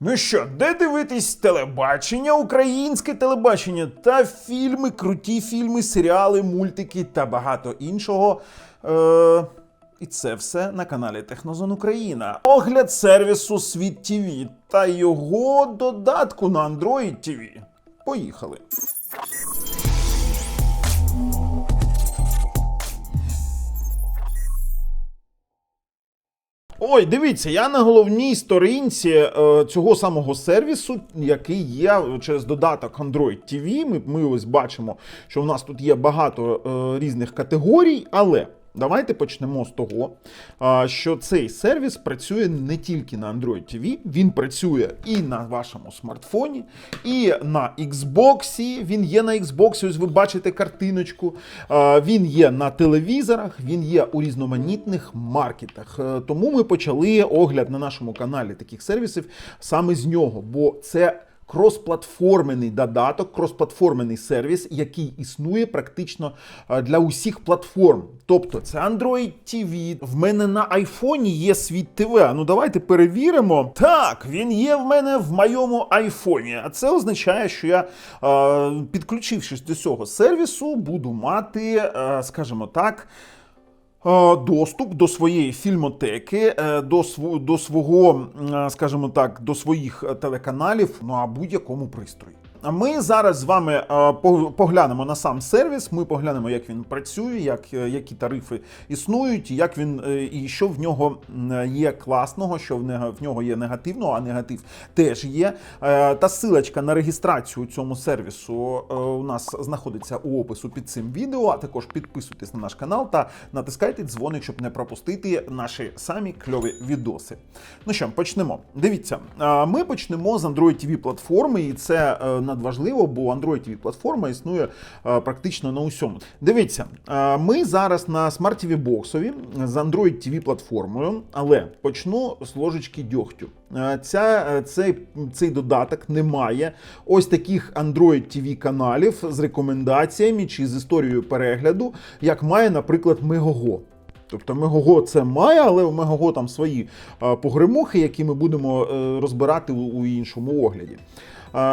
Ну що, де дивитись телебачення, українське телебачення та фільми, круті фільми, серіали, мультики та багато іншого. Е- і це все на каналі Технозон Україна. Огляд сервісу Світ ТВ та його додатку на Android TV. Поїхали. Ой, дивіться, я на головній сторінці е, цього самого сервісу, який є через додаток Android TV. Ми, ми ось бачимо, що в нас тут є багато е, різних категорій, але. Давайте почнемо з того, що цей сервіс працює не тільки на Android TV, він працює і на вашому смартфоні, і на Xbox. Він є на Xbox, ось ви бачите картиночку. Він є на телевізорах, він є у різноманітних маркетах. Е, Тому ми почали огляд на нашому каналі таких сервісів саме з нього, бо це кросплатформений додаток, кросплатформений сервіс, який існує практично е, для усіх платформ. Тобто це Android TV. В мене на айфоні є світ ТВ. Ну давайте перевіримо. Так, він є в мене в моєму айфоні. А це означає, що я, е, підключившись до цього сервісу, буду мати, е, скажімо так. Е, Доступ до своєї фільмотеки, е, до до свого, е, скажімо так, до своїх телеканалів на будь-якому пристрої. Ми зараз з вами е, поглянемо на сам сервіс. Ми поглянемо, як він працює, як, е, які тарифи існують, як він е, і що в нього є класного, що в нього, є негативного, а негатив теж є. Та силочка на реєстрацію цьому сервісу у нас знаходиться у опису під цим відео. А також підписуйтесь на наш канал та натискайте дзвоник, щоб не пропустити наші самі кльові відоси. Ну що, почнемо. Дивіться, ми почнемо з Android TV платформи, і це е, надважливо, бо Android TV платформа існує е, практично на усьому. Дивіться, е, ми зараз на Smart TV боксові з Android TV платформою, але почну з ложечки дьогтю. Е, Ця, цей, цей додаток не має ось таких Android TV каналів з рекомендаціями чи з історією перегляду, як має, наприклад, Megogo. Тобто Мегого це має, але у Мегого там свої погремухи, які ми будемо розбирати у іншому огляді.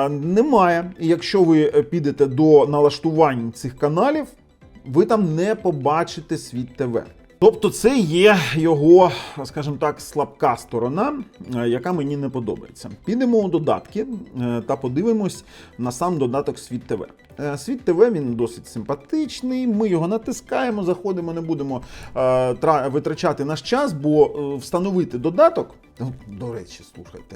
Немає. І якщо ви е, підете до налаштувань цих каналів, ви там не побачите світ ТВ. Тобто це є його, скажімо так, слабка сторона, е, яка мені не подобається. Підемо у додатки е, та подивимось на сам додаток Світ ТВ. Світ ТВ він досить симпатичний. Ми його натискаємо, заходимо, не будемо витрачати наш час, бо встановити додаток. Ну, До речі, слухайте,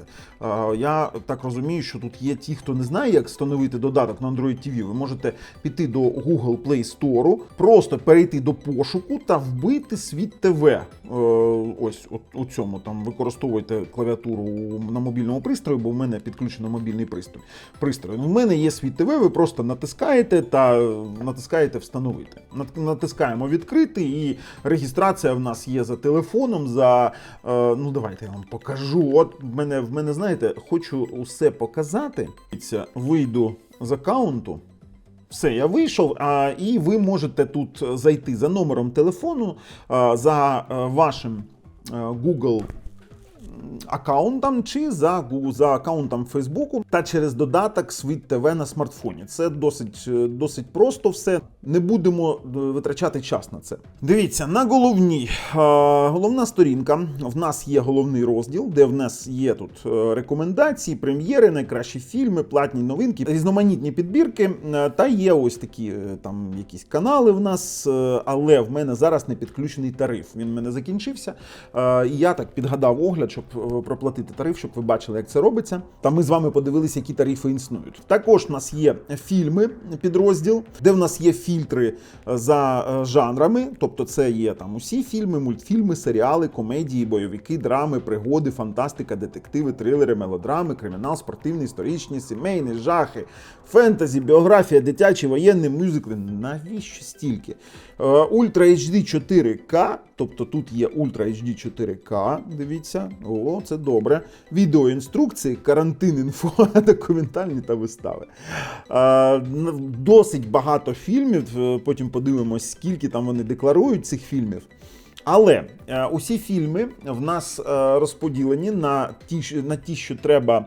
я так розумію, що тут є ті, хто не знає, як встановити додаток на Android TV. Ви можете піти до Google Play Store, просто перейти до пошуку та вбити світ ТВ. Е, Ось от, у цьому там використовуйте клавіатуру на мобільному пристрої, бо в мене підключено мобільний пристрій. пристрій. Ну, в мене є світ ТВ, ви просто натискаєте та е, натискаєте встановити. Натискаємо відкрити, і реєстрація в нас є за телефоном. За е, ну давайте я вам покажу. От мене в мене, знаєте, хочу усе показати. Вийду з аккаунту. Все, я вийшов, а, і ви можете тут зайти за номером телефону, а, за е, вашим е, Google аккаунтом чи за, за аккаунтом Фейсбуку та через додаток Світ ТВ на смартфоні. Це досить, е, досить просто все. Не будемо е, витрачати час на це. Дивіться, на головній е, головна сторінка. В нас є головний розділ, де в нас є тут рекомендації, прем'єри, найкращі фільми, платні новинки, різноманітні підбірки. Та є ось такі там якісь канали в нас, але в мене зараз не підключений тариф. Він в мене закінчився. І я так підгадав огляд, щоб проплатити тариф, щоб ви бачили, як це робиться. Та ми з вами подивилися, які тарифи існують. Також в нас є фільми, підрозділ, де в нас є фільтри е, за е, жанрами, тобто це є там усі фільми, мультфільми, серіали, комедії, бойовики, драми, пригоди, фантастика, детективи, трилери, мелодрами, кримінал, спортивний, історичні, сімейні, жахи, фентезі, біографія, дитячі, воєнні, мюзикли. Навіщо стільки? Е, Ультра HD 4К, тобто тут є Ультра HD 4К, дивіться, о, це добре. Відеоінструкції, карантин інфо, документальні та вистави. Досить багато фільмів. е, Потім подивимось, скільки там вони декларують цих фільмів. Але е, усі фільми в нас е, розподілені на ті, на ті, що треба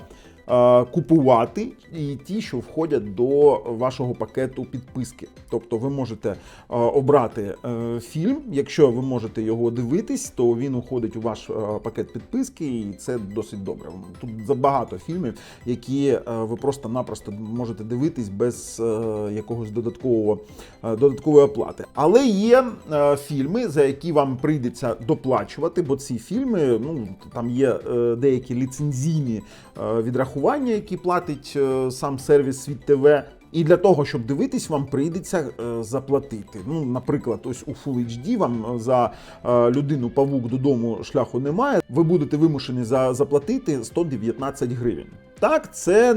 купувати, і ті, що входять до вашого пакету підписки. Тобто ви можете е, обрати е, фільм. Якщо ви можете його дивитись, то він уходить у ваш е, пакет підписки, і це досить добре. Тут забагато фільмів, які е, ви просто-напросто можете дивитись без е, якогось додаткового е, додаткової оплати. Але є е, фільми, за які вам прийдеться доплачувати, бо ці фільми, ну там є е, деякі ліцензійні е, відрахування, які платить е, сам сервіс Світ ТВ. І для того, щоб дивитись, вам прийдеться е, заплатити. Ну, наприклад, ось у Full HD вам е, за е, людину павук додому шляху немає. Ви будете вимушені за заплатити 119 гривень. Так, це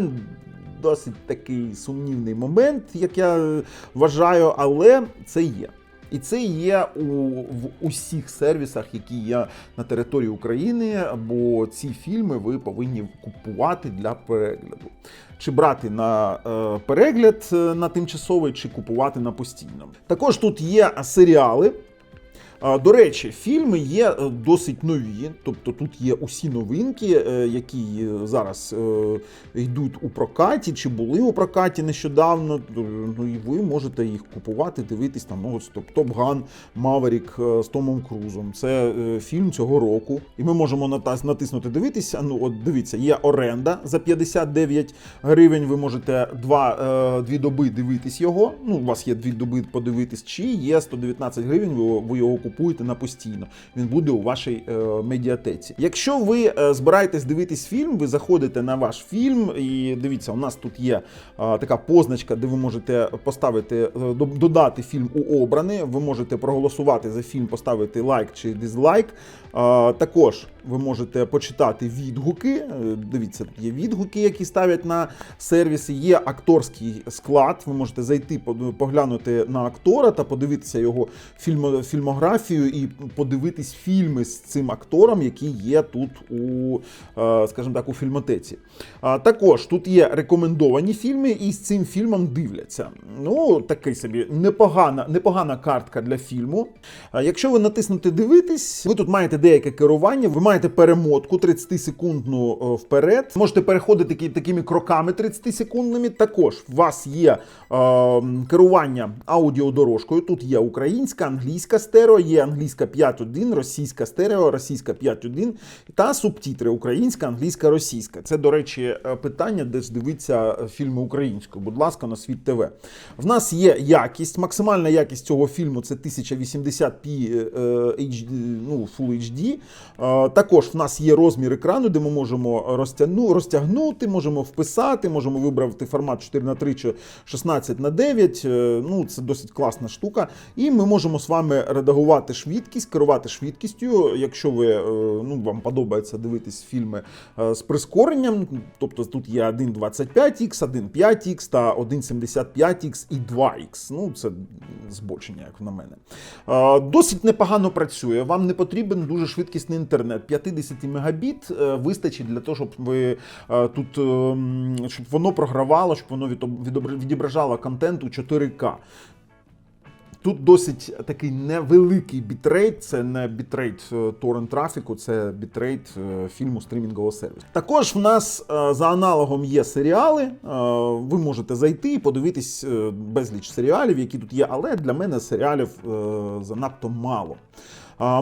досить такий сумнівний момент, як я е, вважаю, але це є. І це є у в усіх сервісах, які є на території України, бо ці фільми ви повинні купувати для перегляду. Чи брати на е, перегляд е, на тимчасовий, чи купувати на постійно. Також тут є серіали. До речі, фільми є е, досить нові, тобто тут є усі новинки, е, які е, зараз йдуть у прокаті чи були у прокаті нещодавно. Ну і ви можете їх купувати, дивитись там ну, ось Топ Ган Маверік з Томом Крузом. Це фільм цього року. І ми можемо натиснути дивитися. Ну, от дивіться, є оренда за 59 гривень. Ви можете два, дві доби дивитись його. Ну, у вас є дві доби подивитись, чи є 119 гривень, ви його купуєте на постійно. Він буде у вашій е, медіатеці. Якщо ви е, збираєтесь дивитись фільм, ви заходите на ваш фільм і дивіться, у нас тут є е, така позначка, де ви можете поставити, е, додати фільм у обране. Ви можете проголосувати за фільм, поставити лайк чи дизлайк. Е, також ви можете почитати відгуки. Е, Дивіться, є відгуки, які ставлять на сервіси. Є акторський склад. Ви можете зайти, поглянути на актора та подивитися його фільмо, фільмографію і подивитись фільми з цим актором, які є тут у, е, скажімо так, у фільмотеці. Також тут є рекомендовані фільми, і з цим фільмом дивляться. Ну, такий собі непогана, непогана картка для фільму. Якщо ви натиснете дивитись, ви тут маєте деяке керування, ви маєте перемотку 30-секундну е, вперед. Можете переходити такими кроками 30-секундними. Також у вас є е, керування аудіодорожкою. Тут є українська, англійська стерео, є англійська 5.1, російська стерео, російська 5.1 та субтитри українська, англійська, російська. Це, до речі, е, питання, де ж дивиться е, фільми українською. Будь ласка, на світ ТВ. В нас є якість, максимальна якість цього фільму це 1080p е, HD, ну, Full HD. Е, Також в нас є розмір екрану, де ми можемо розтягнути, можемо вписати, можемо вибрати формат 4 на 3 чи 16 на 9. Е, Ну, це досить класна штука. І ми можемо з вами редагувати швидкість, керувати швидкістю. Якщо ви е, ну, вам подобається дивитись фільми е, з прискоренням, тобто тут є 1.25x, 1.5x та 1.75x і 2x. Ну, це збочення, як на мене. Е, Досить непогано працює. Вам не потрібен дуже швидкісний інтернет. 50 мегабіт вистачить для того, щоб ви тут ем, щоб воно програвало, щоб воно відображало контент у 4К. Тут досить такий невеликий бітрейт, це не бітрейт е, торрент трафіку, це бітрейт е, фільму стрімінгового сервісу. Також в нас е, за аналогом є серіали. Ви можете зайти і подивитись безліч серіалів, які тут є, але для мене серіалів занадто мало.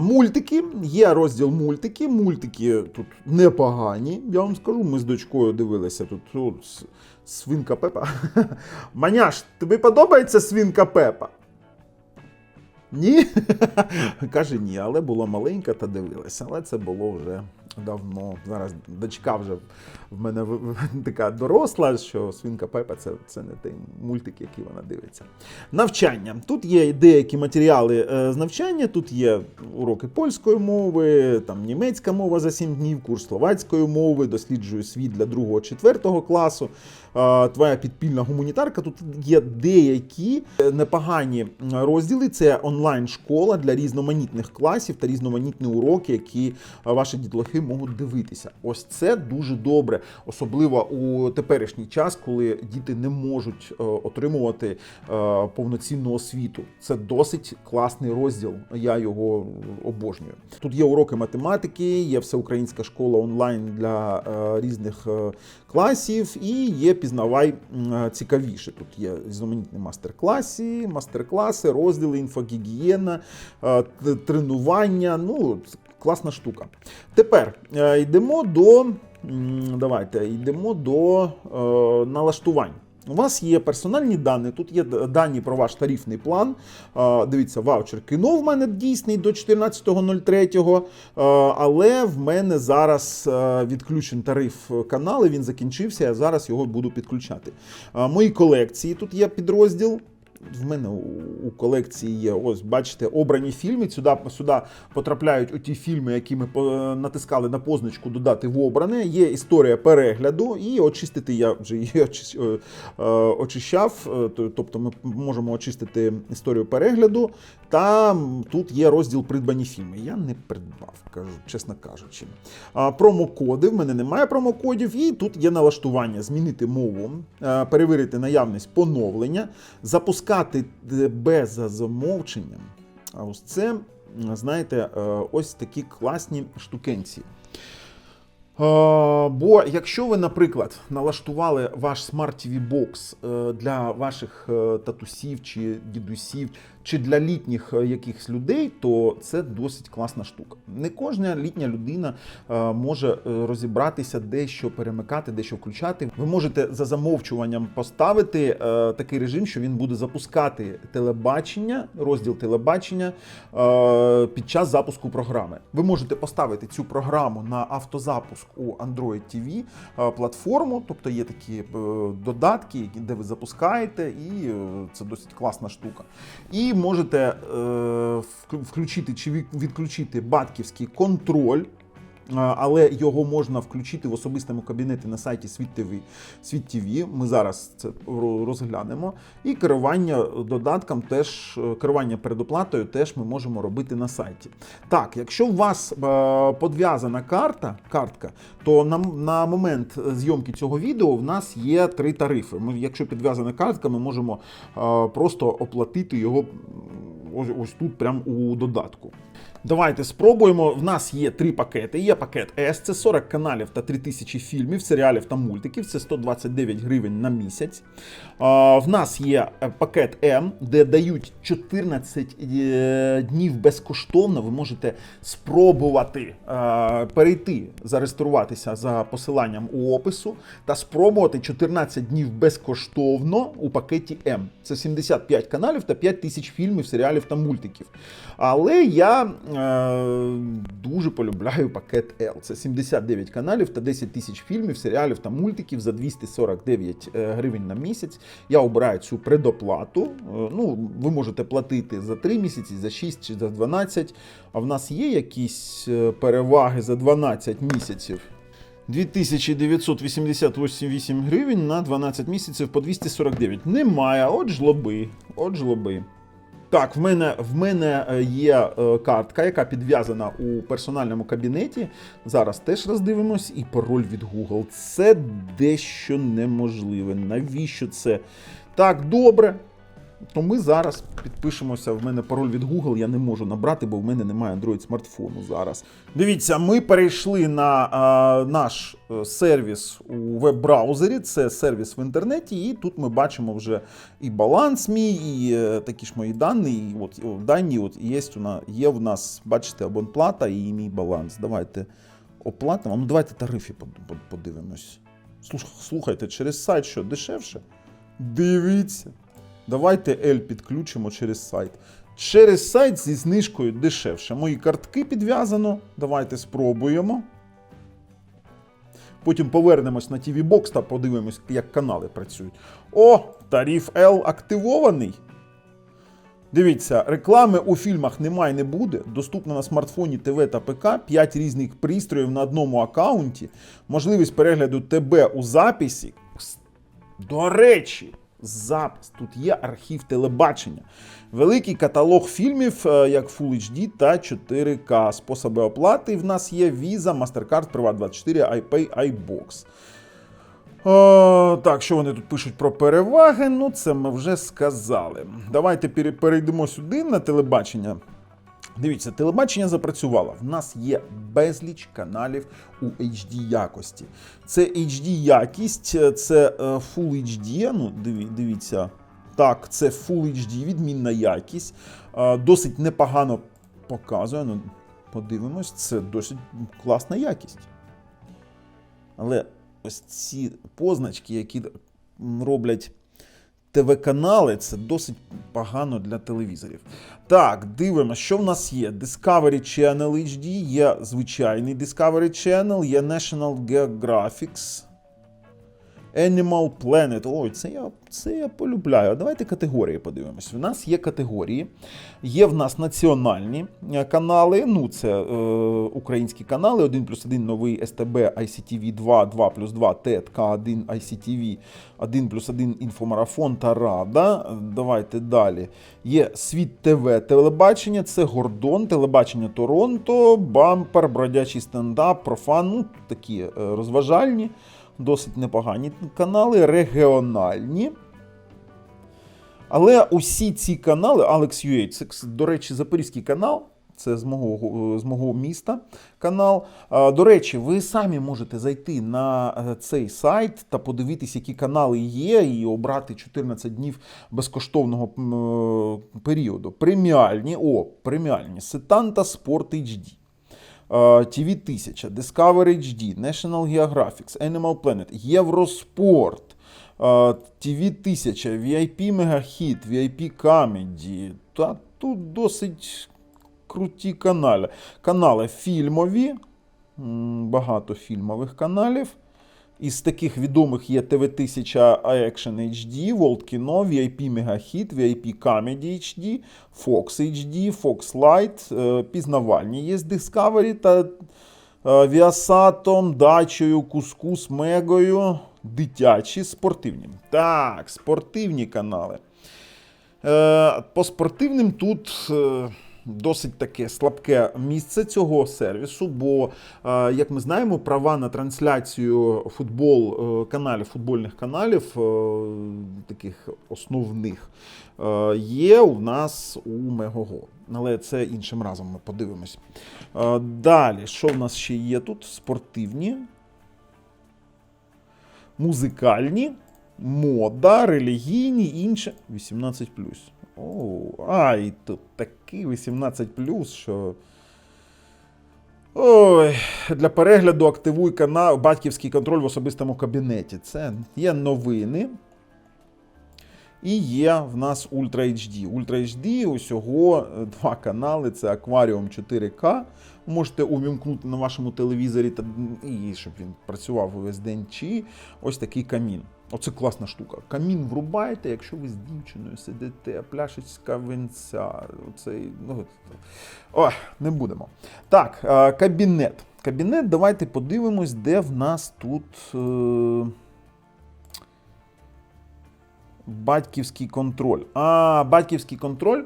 Мультики, є розділ мультики. Мультики тут непогані, я вам скажу. Ми з дочкою дивилися тут свинка Пепа. Маняш, тобі подобається свинка Пепа? Ні? Каже, ні, але була маленька та дивилася. Але це було вже давно. Зараз дочка вже в мене така доросла, що свинка Пепа це, це не той мультик, який вона дивиться. Навчання. Тут є деякі матеріали е, з навчання, тут є уроки польської мови, там німецька мова за 7 днів, курс словацької мови, досліджую світ для 2-4 класу. Твоя підпільна гуманітарка. Тут є деякі е, непогані розділи. Це онлайн онлайн-школа для різноманітних класів та різноманітні уроки, які е, ваші дітлахи можуть дивитися. Ось це дуже добре, особливо у теперішній час, коли діти не можуть е, отримувати повноцінну освіту. Це досить класний розділ. Я його обожнюю. Тут є уроки математики, є всеукраїнська школа онлайн для різних класів, і є пізнавай е, цікавіше. Тут є різноманітні мастер-класи, мастер-класи, розділи, інфогігієна, е, тренування. Ну, класна штука. Тепер е, йдемо до. Давайте йдемо до е, налаштувань. У вас є персональні дані, тут є дані про ваш тарифний план. Дивіться, ваучер кіно в мене дійсний до 14.03, е, але в мене зараз відключен тариф каналу, він закінчився, я зараз його буду підключати. Мої колекції тут є підрозділ. В мене у, колекції є, ось бачите, обрані фільми. Сюди, сюди потрапляють оті фільми, які ми натискали на позначку додати в обране. Є історія перегляду, і очистити я вже її е, е, очищав. е, Тобто ми можемо очистити історію перегляду. Та м, тут є розділ придбані фільми. Я не придбав, кажу, чесно кажучи. А, Промокоди. В мене немає промокодів, і тут є налаштування: змінити мову, перевірити наявність поновлення, запускати е, без замовчення. А ось це, знаєте, е, ось такі класні штукенці. Бо якщо ви, наприклад, налаштували ваш Smart TV Box е, для ваших е, татусів чи дідусів, чи для літніх е, якихось людей, то це досить класна штука. Не кожна літня людина е, може е, розібратися, де що перемикати, де що включати. Ви можете за замовчуванням поставити такий режим, що він буде запускати телебачення, розділ телебачення під час запуску програми. Ви можете поставити цю програму на автозапуск у Android TV платформу, тобто є такі додатки, де ви запускаєте, і це досить класна штука. І можете е, включити чи відключити батьківський контроль. Але його можна включити в особистому кабінеті на сайті Світ ТВ. Світ ТВ. Ми зараз це розглянемо. І керування додатком теж е, керування передоплатою теж ми можемо робити на сайті. Так, якщо у вас е, подв'язана карта, картка, то на, на момент зйомки цього відео в нас є три тарифи. Ми, якщо підв'язана картка, ми можемо е, просто оплатити його ось, ось тут, прямо у додатку. Давайте спробуємо. В нас є три пакети. Є пакет S, це 40 каналів та 3000 фільмів, серіалів та мультиків. Це 129 гривень на місяць. В нас є е, пакет М, де дають 14 е, днів безкоштовно. Ви можете спробувати е, перейти, зареєструватися за посиланням у опису та спробувати 14 днів безкоштовно у пакеті М. Це 75 каналів та 5 тисяч фільмів, серіалів та мультиків. Але я дуже полюбляю пакет L. Це 79 каналів та 10 тисяч фільмів, серіалів та мультиків за 249 е, гривень на місяць. Я обираю цю предоплату. Е, Ну, ви можете платити за 3 місяці, за 6 чи за 12. А в нас є якісь е, переваги за 12 місяців. 2988 гривень на 12 місяців по 249. Немає, от жлоби, от жлоби. Так, в мене, в мене е, є е, картка, яка підв'язана у персональному кабінеті. Зараз теж роздивимось. І пароль від Google. Це дещо неможливе. Навіщо це? Так, добре. То ми зараз підпишемося. В мене пароль від Google я не можу набрати, бо в мене немає Android смартфону зараз. Дивіться, ми перейшли на а, наш е, сервіс у веб-браузері. Це сервіс в інтернеті, і тут ми бачимо вже і баланс мій, і е, такі ж мої дані. І от о, дані от є, у нас, є в нас, бачите, абонплата і мій баланс. Давайте оплатимо. Ну давайте тарифи под- под- подивимось. Слухайте, через сайт що дешевше? Дивіться. Давайте L підключимо через сайт. Через сайт зі знижкою дешевше. Мої картки підв'язано. Давайте спробуємо. Потім повернемось на TV Box та подивимось, як канали працюють. О, тариф L активований. Дивіться, реклами у фільмах немає, не буде. Доступно на смартфоні, ТВ та ПК. 5 різних пристроїв на одному аккаунті. Можливість перегляду ТБ у записі. До речі, запис, тут є архів телебачення, великий каталог фільмів, е, як Full HD та 4К. Способи оплати в нас є Visa, MasterCard, Privat24, iPay, iBox. О, так, що вони тут пишуть про переваги? Ну, це ми вже сказали. Давайте перейдемо сюди на телебачення. Дивіться, телебачення запрацювало. В нас є безліч каналів у HD якості. Це HD якість, це е, Full HD. Ну, дивіться. Так, це Full HD, відмінна якість. Е, Досить непогано показує. Ну, подивимось, це досить класна якість. Але ось ці позначки, які роблять ТВ-канали, це досить погано для телевізорів. Так, дивимося, що в нас є. Discovery Channel HD, є звичайний Discovery Channel, є National Geographic. Animal Planet. Ой, це я, це я полюбляю. А Давайте категорії подивимось. У нас є категорії, є в нас національні е, канали. Ну, це е, українські канали, 1 плюс 1 новий СТБ, ICTV 2, 2 плюс 2, ТЕТК 1, ICTV, 1 плюс 1 інфомарафон та Рада. Давайте далі. Є Світ ТВ, телебачення, це Гордон, телебачення Торонто, Бампер, Бродячий стендап, Профан, ну, такі е, розважальні досить непогані канали, регіональні. Але усі ці канали, Alex UA, це, до речі, Запорізький канал. Це з мого, з мого міста канал. До речі, ви самі можете зайти на е, цей сайт та подивитись, які канали є, і обрати 14 днів безкоштовного е, періоду. Преміальні, о, преміальні. Сетанта Спорт HD. TV 1000, Discovery HD, National Geographic, Animal Planet, Євроспорт, TV 1000, VIP Megahit, VIP Comedy. Та тут досить круті канали. Канали фільмові, багато фільмових каналів. Із таких відомих є TV1000 Action HD, World Kino, VIP Megahit, VIP Comedy HD, Fox HD, Fox Light, е, пізнавальні є з Discovery та е, Viasat, Дачею, Кускус, Мегою, дитячі, спортивні. Так, спортивні канали. Е, По спортивним тут е, досить таке слабке місце цього сервісу, бо, е, як ми знаємо, права на трансляцію футбол е, каналів, футбольних каналів, е, таких основних, є у нас у Мегого. Але це іншим разом ми подивимось. Далі, що в нас ще є тут? Спортивні музикальні, мода, релігійні, інше. 18. Оу, а, і тут такий 18, що. Ой, для перегляду активуй канал Батьківський контроль в особистому кабінеті. Це є новини. І є в нас Ultra HD. Ultra HD усього е, два канали: це Акваріум 4К. Можете увімкнути на вашому телевізорі та і щоб він працював увесь день. Чи ось такий камін. Оце класна штука. Камін врубаєте, якщо ви з дівчиною сидите, пляшечка винця. Оцей, ну, О, не будемо. Так, е, кабінет. Кабінет, давайте подивимось, де в нас тут. Е... Батьківський контроль. А батьківський контроль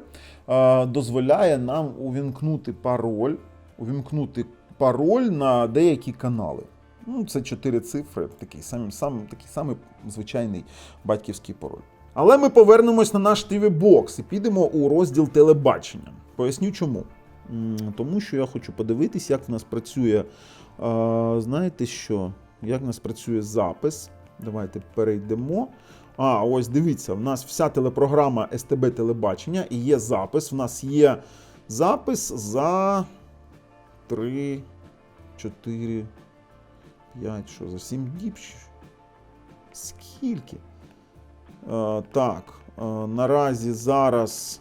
е, дозволяє нам увімкнути пароль, увімкнути пароль на деякі канали. Ну, це чотири цифри, такий самий, сам, такий самий звичайний батьківський пароль. Але ми повернемось на наш tv бокс і підемо у розділ телебачення. Поясню чому. Тому що я хочу подивитись, як в нас працює. знаєте що? Як в нас працює запис. Давайте перейдемо. А, ось дивіться, в нас вся телепрограма СТБ телебачення і є запис. В нас є запис за 3, 4, 5, що за 7 діб? Скільки? Е, так, е, наразі зараз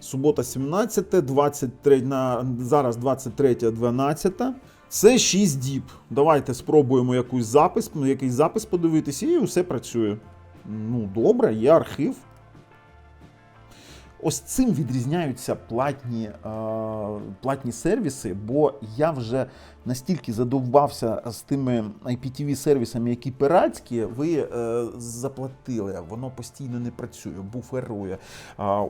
субота 17, 23, на, зараз 23, 12. Це 6 діб. Давайте спробуємо якийсь запис, якийсь запис подивитися, і все працює. Ну, добре, є архів. Ось цим відрізняються платні, е, платні сервіси, бо я вже настільки задовбався з тими IPTV сервісами, які пиратські, ви е, заплатили. Воно постійно не працює, буферує.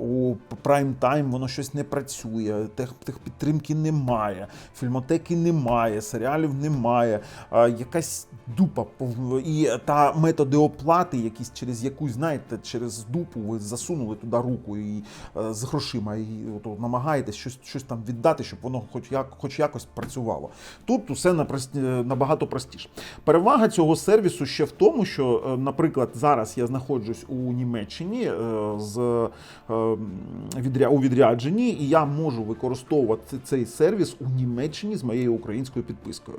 У Prime Time воно щось не працює, тех, техпідтримки немає, фільмотеки немає, серіалів немає. Якась дупа і та методи оплати, якісь через якусь, знаєте, через дупу ви засунули туди руку і е, з грошима, і от, намагаєтесь щось, щось там віддати, щоб воно хоч як хоч якось працювало. Тут усе набагато простіше. Перевага цього сервісу ще в тому, що, е, наприклад, зараз я знаходжусь у Німеччині е, з е, у відрядженні, і я можу використовувати цей сервіс у Німеччині з моєю українською підпискою.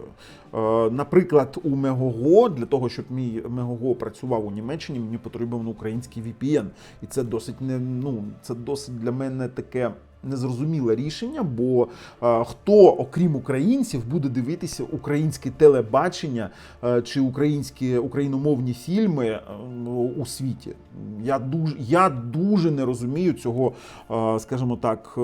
Наприклад, у Мегого, для того, щоб мій Мегого працював у Німеччині, мені потрібен український VPN. І це досить не ну це досить для мене таке. Незрозуміле рішення, бо е, хто, окрім українців, буде дивитися українське телебачення е, чи українські україномовні фільми е, у світі? Я дуже, я дуже не розумію цього, скажімо так.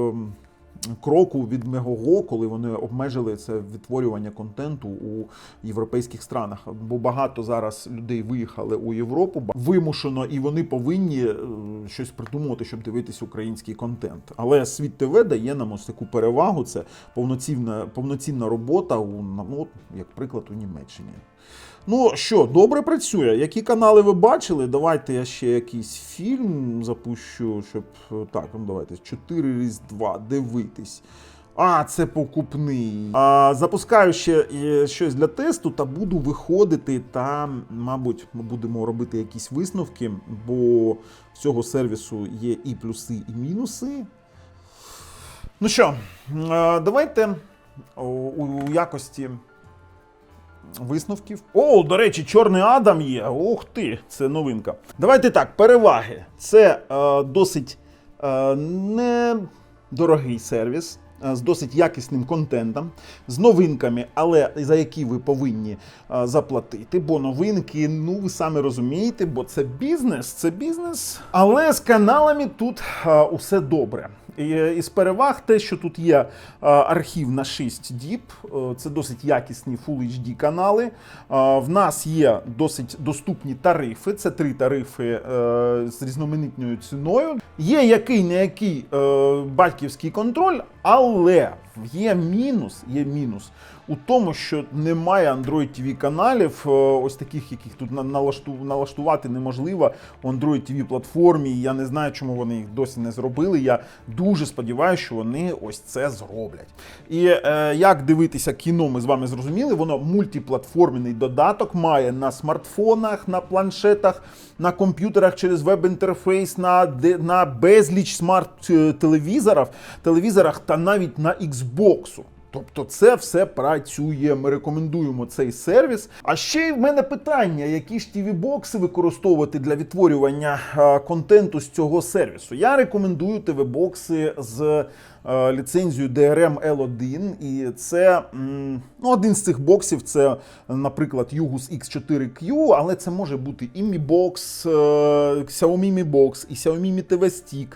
Кроку від Мегого, коли вони обмежили це відтворювання контенту у європейських странах. Бо багато зараз людей виїхали у Європу вимушено, і вони повинні е, щось придумати, щоб дивитися український контент. Але світ ТВ дає нам ось таку перевагу. Це повноцінна, повноцінна робота у ну, як приклад у Німеччині. Ну що, добре працює. Які канали ви бачили? Давайте я ще якийсь фільм запущу, щоб е, так, ну давайте 4 Різдва, дивитись. А, це покупний. А, запускаю ще е, щось для тесту та буду виходити та, мабуть, ми будемо робити якісь висновки, бо в цього сервісу є і плюси, і мінуси. Ну що, е, давайте у якості висновків. О, до речі, чорний Адам є. Ух ти, це новинка. Давайте так, переваги. Це е, досить е, недорогий сервіс. е, З досить якісним контентом, з новинками, але за які ви повинні е, заплатити. Бо новинки, ну ви самі розумієте, бо це бізнес, це бізнес. Але з каналами тут е, усе добре. І, із переваг те, що тут є е, архів на 6 діб, е, це досить якісні Full HD канали. Е, В нас є досить доступні тарифи. Це три тарифи е, з різноманітною ціною. Є який не який е, батьківський контроль, але є мінус, є мінус у тому, що немає Android TV каналів, е, ось таких, яких тут на- налашту- налаштувати неможливо у Android TV платформі. Я не знаю, чому вони їх досі не зробили. Я дуже сподіваюся, що вони ось це зроблять. І е, як дивитися кіно, ми з вами зрозуміли. Воно мультиплатформений додаток має на смартфонах, на планшетах, на комп'ютерах через веб-інтерфейс, на, на безліч смарт-телевізорів, телевізорах та навіть на Xbox. Тобто це все працює. Ми рекомендуємо цей сервіс. А ще в мене питання: які ж tv бокси використовувати для відтворювання контенту з цього сервісу? Я рекомендую tv бокси з е, ліцензією DRM L1, і це ну, один з цих боксів. Це, наприклад, Yugus X4Q, але це може бути і Mi Box, е, Xiaomi Mi Box, і Xiaomi Mi TV Stick.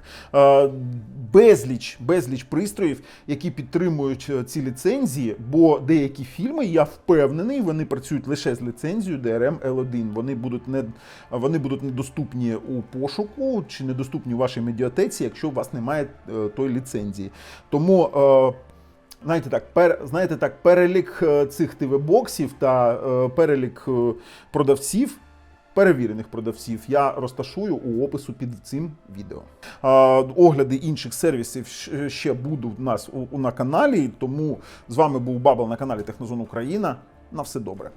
Безліч, безліч пристроїв, які підтримують е, ці ліцензії, бо деякі фільми, я впевнений, вони працюють лише з ліцензією DRM L1. Вони будуть не вони будуть недоступні у пошуку чи недоступні у вашій медіатеці, якщо у вас немає тої ліцензії. Тому. Е, Знаєте так, пер, знаєте так, перелік е, цих ТВ-боксів та е, перелік е, продавців, перевірених продавців, я розташую у опису під цим відео. Е, огляди інших сервісів ще будуть у нас у, у- на каналі, тому з вами був Бабл на каналі Технозон Україна. На все добре.